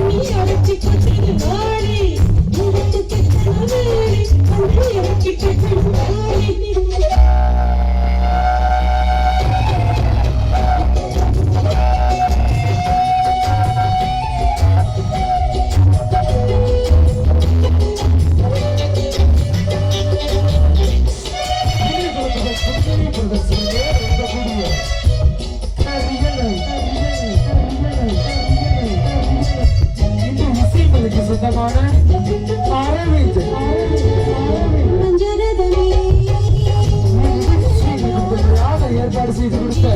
Thank you. ಕಡಿಸಿ ಬಿಡುತ್ತೆ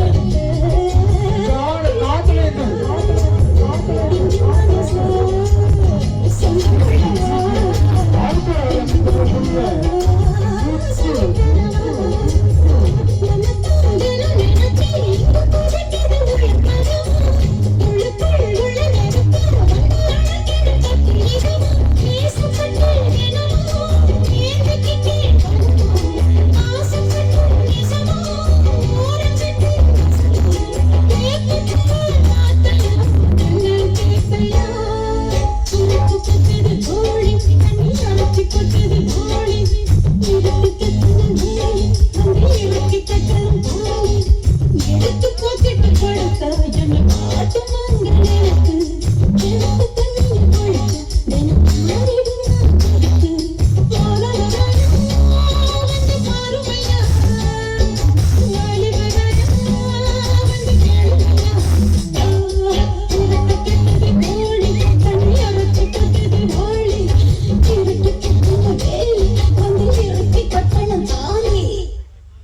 ಕಾಟ್ ಕಾಟ್ಲೇತು ಕಾಟ್ಲೇತು ಕಾಟ್ಲೇತು